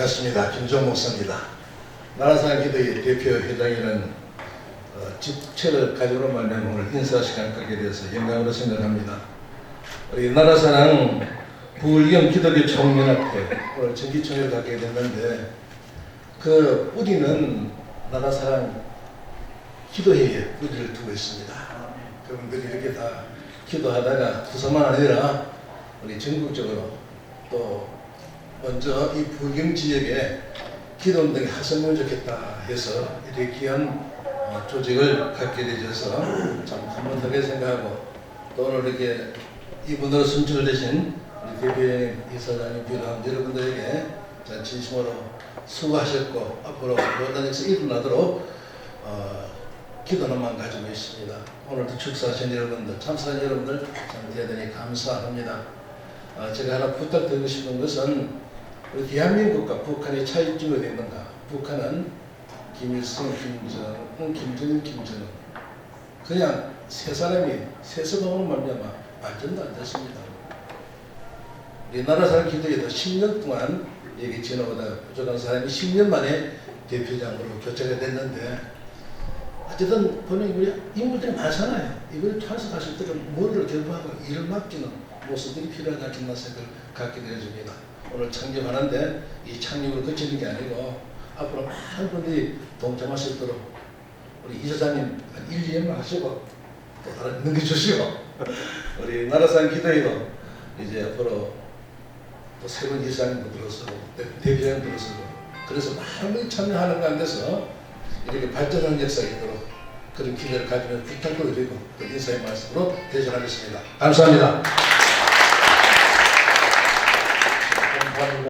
반갑습니다. 김종 목사입니다. 나라사랑 기도의 대표 회장이라는 어, 직책을 가지고 말하면 오늘 인사 시간 갖게 되어서 영광으로 생각합니다. 우리 나라사랑 부울경 기독교 총연합회 오늘 정기총회를 갖게 됐는데 그 뿌리는 나라사랑 기도회에 뿌리를 두고 있습니다. 그분들이 이렇게 다 기도하다가 부서만 아니라 우리 전국적으로 또 먼저 이 부경 지역에 기도운동이 하셨으면 좋겠다 해서 이렇게 귀한 어, 조직을 갖게 되셔서 참 감사하게 생각하고 또 오늘 이렇게 이분으로 선출되신 우리 대표님, 이사장님, 비람 여러분들에게 참 진심으로 수고하셨고 앞으로 노단에서 일어나도록 어, 기도는만 가지고 있습니다. 오늘도 축사하신 여러분들, 참사한 여러분들 참 대단히 감사합니다. 어, 제가 하나 부탁드리고 싶은 것은 대한민국과 북한의 차이점이 어디 있는가? 북한은 김일성, 김정은, 김정은, 김정은 그냥 세 사람이 세서방으로 말미암아 발전도 안 됐습니다. 우리나라 사람 기도에도 10년 동안 여기 지나보다 부족한 사람이 10년 만에 대표장으로 교체가 됐는데 어쨌든 보면 우리 인물들이 많잖아요. 이걸 찬성하실 때는 뭐를 결부하고 일을 맡기는 모습들이 않겠나 생각을 갖게 되어집니다. 오늘 창립하는데 이 창립을 그치는 게 아니고 앞으로 많은 분들이 동참할 수 있도록 우리 이사장님 한 1, 2년만 하시고 또 다른 넘겨주시고 우리 나라상 기도회도 이제 앞으로 또 새로운 이사장님도 들어서고 대표장님 들어서고 그래서 많은 분이 참여하는 가운데서 이렇게 발전하는 역사가 있도록 그런 기회를 가지면 부탁도 드리고 그 인사의 말씀으로 대전하겠습니다. 감사합니다.